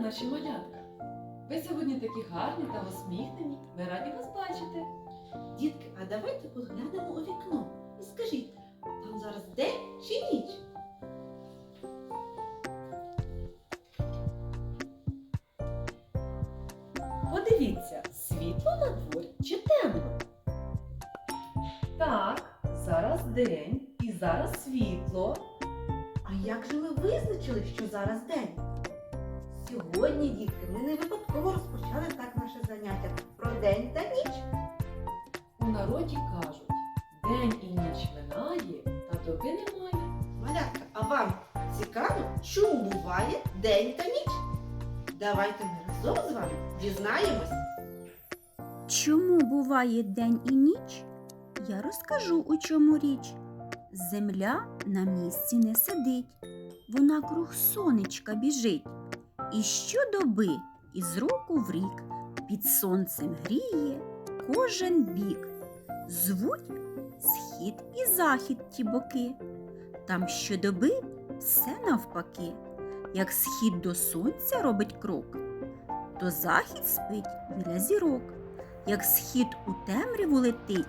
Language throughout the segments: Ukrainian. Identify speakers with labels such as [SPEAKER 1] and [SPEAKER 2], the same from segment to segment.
[SPEAKER 1] наші малятка! Ви сьогодні такі гарні та усміхнені. Ми раді вас бачити.
[SPEAKER 2] Дітки, а давайте поглянемо у вікно і скажіть, там зараз день чи ніч?
[SPEAKER 1] Подивіться, світло на дворі чи темно? Так, зараз день і зараз світло.
[SPEAKER 2] А як же ми визначили, що зараз день? Сьогодні, дітки, ми не випадково розпочали так наше заняття про день та ніч.
[SPEAKER 1] У народі кажуть, день і ніч минає, та доби немає.
[SPEAKER 2] Малятка, а вам цікаво, чому буває день та ніч? Давайте ми разом з вами дізнаємось.
[SPEAKER 3] Чому буває день і ніч? Я розкажу, у чому річ. Земля на місці не сидить, вона круг сонечка біжить. І щодоби із року в рік під сонцем гріє кожен бік. Звуть схід і захід ті боки. Там щодоби все навпаки, як схід до сонця робить крок, то захід спить біля зірок. Як схід у темряву летить,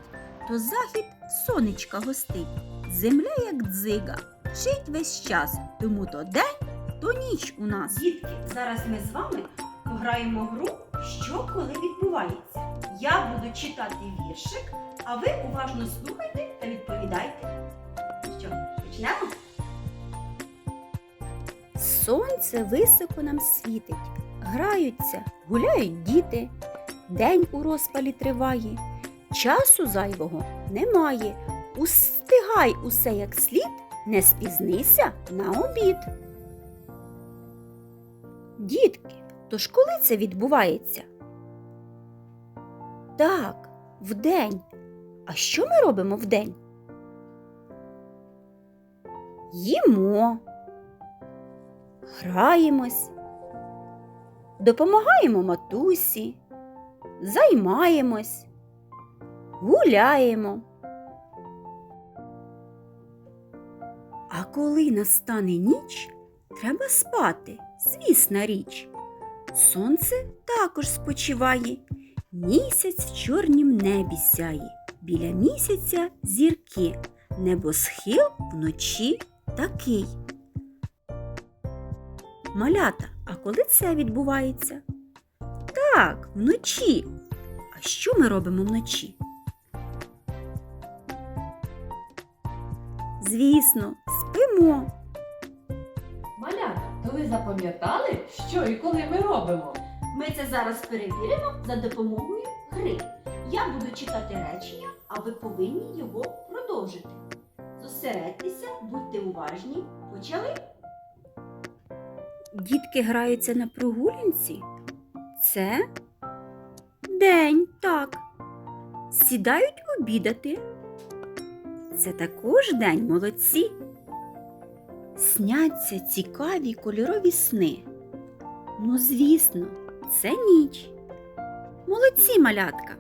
[SPEAKER 3] то захід сонечка гостить. Земля, як дзига, вчить весь час, тому то день, то ніч у нас.
[SPEAKER 4] Дітки, зараз ми з вами пограємо гру, що коли відбувається. Я буду читати віршик, а ви уважно слухайте та відповідайте. Ну Що, почнемо?
[SPEAKER 3] Сонце високо нам світить, граються, гуляють діти. День у розпалі триває, часу зайвого немає. Устигай усе як слід, не спізнися на обід. Дітки, тож коли це відбувається? Так, вдень. А що ми робимо вдень? Їмо граємось, допомагаємо матусі, займаємось, гуляємо. А коли настане ніч, треба спати, звісна річ. Сонце також спочиває, місяць в чорнім небі сяє, біля місяця зірки, небосхил вночі такий. Малята, а коли це відбувається? Так, вночі. А що ми робимо вночі? Звісно, спимо.
[SPEAKER 1] Малята, то ви запам'ятали, що і коли ми робимо?
[SPEAKER 4] Ми це зараз перевіримо за допомогою гри. Я буду читати речення, а ви повинні його продовжити. Зосередьтеся, будьте уважні. Почали?
[SPEAKER 3] Дітки граються на прогулянці. Це день, так. Сідають обідати. Це також день молодці. Сняться цікаві кольорові сни. Ну, звісно, це ніч. Молодці, малятка.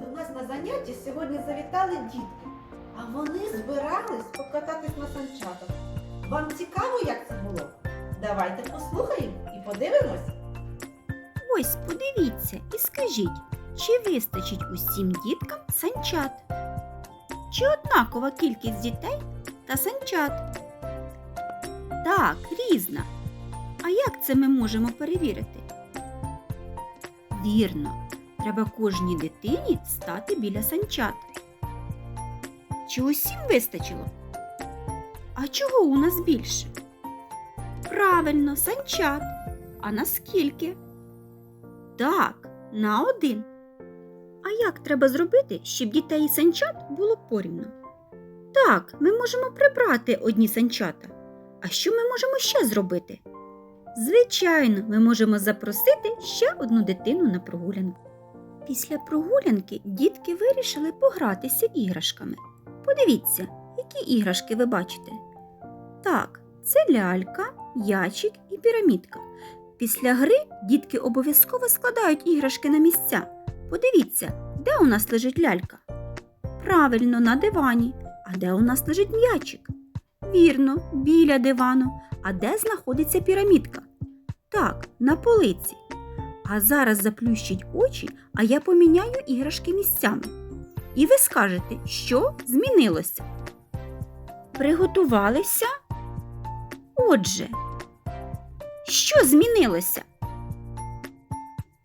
[SPEAKER 2] До нас на заняття сьогодні завітали дітки, а вони збирались покататись на санчатах. Вам цікаво, як це було? Давайте послухаємо і подивимось.
[SPEAKER 3] Ось подивіться і скажіть, чи вистачить усім діткам санчат? Чи однакова кількість дітей та санчат? Так, різна. А як це ми можемо перевірити? Вірно, треба кожній дитині стати біля санчат. Чи усім вистачило? А чого у нас більше? Правильно, санчат. А наскільки? Так, на один. А як треба зробити, щоб дітей і санчат було порівно? Так, ми можемо прибрати одні санчата. А що ми можемо ще зробити? Звичайно, ми можемо запросити ще одну дитину на прогулянку. Після прогулянки дітки вирішили погратися іграшками. Подивіться, які іграшки ви бачите. Так, це лялька, ячик і пірамідка. Після гри дітки обов'язково складають іграшки на місця. Подивіться, де у нас лежить лялька? Правильно, на дивані. А де у нас лежить м'ячик? Вірно, біля дивану. А де знаходиться пірамідка? Так, на полиці. А зараз заплющіть очі, а я поміняю іграшки місцями. І ви скажете, що змінилося. Приготувалися? Отже, що змінилося?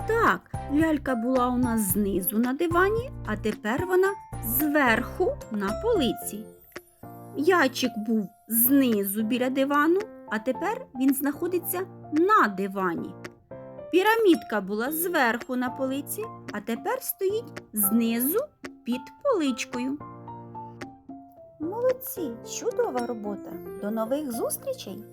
[SPEAKER 3] Так, лялька була у нас знизу на дивані, а тепер вона зверху на полиці. Ячик був знизу біля дивану, а тепер він знаходиться на дивані. Пірамідка була зверху на полиці, а тепер стоїть знизу під поличкою. Молодці, чудова робота. До нових зустрічей!